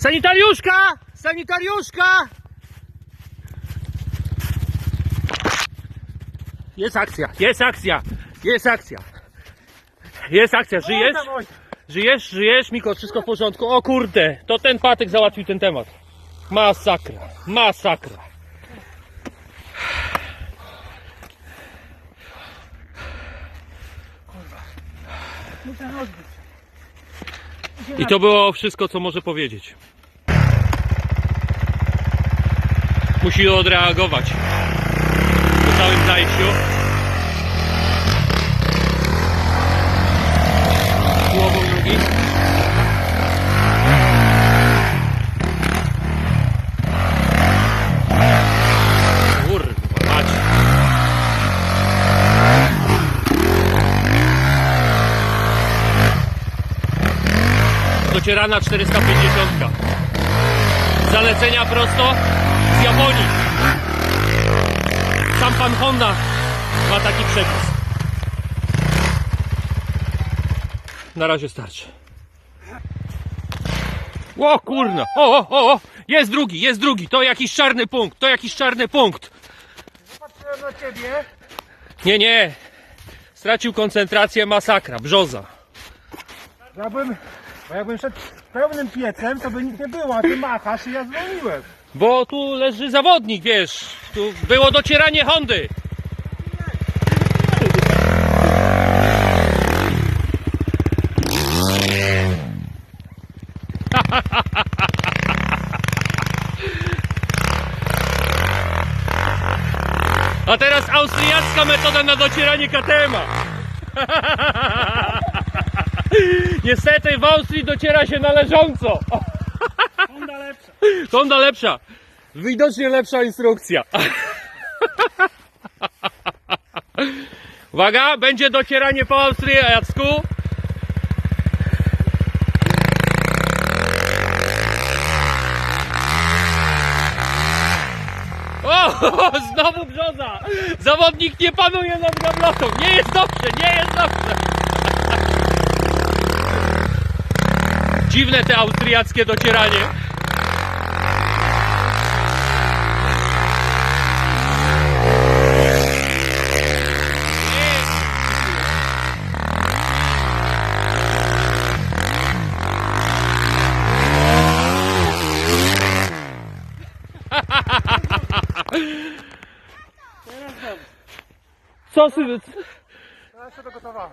Sanitariuszka! Sanitariuszka! Jest akcja, jest akcja, jest akcja. Jest akcja, żyjesz? Żyjesz, żyjesz? Miko, wszystko w porządku? O kurde, to ten patek załatwił ten temat. Masakra, masakra. Muszę rozbić. I to było wszystko, co może powiedzieć. Musi odreagować po całym zajściu. Docierana 450. Zalecenia prosto z Japonii. Sam pan Honda ma taki przepis. Na razie starczy. O kurna! O, o, o, o! Jest drugi, jest drugi! To jakiś czarny punkt, to jakiś czarny punkt! Patrzyłem na ciebie. Nie, nie! Stracił koncentrację, masakra, brzoza. Jakbym, bo jakbym szedł pełnym piecem, to by nic nie było, a ty machasz i ja zwolniłem. Bo tu leży zawodnik, wiesz. Tu było docieranie Hondy. A teraz austriacka metoda na docieranie KTM-a. Niestety w Austrii dociera się należąco. Honda lepsza. Honda lepsza. Widocznie lepsza instrukcja. Uwaga, będzie docieranie po austriacku. O, znowu brzoza! Zawodnik nie panuje nad gablotą. Nie jest dobrze, nie jest dobrze. Dziwne te austriackie docieranie. Co sy... Teraz się dogotowałem.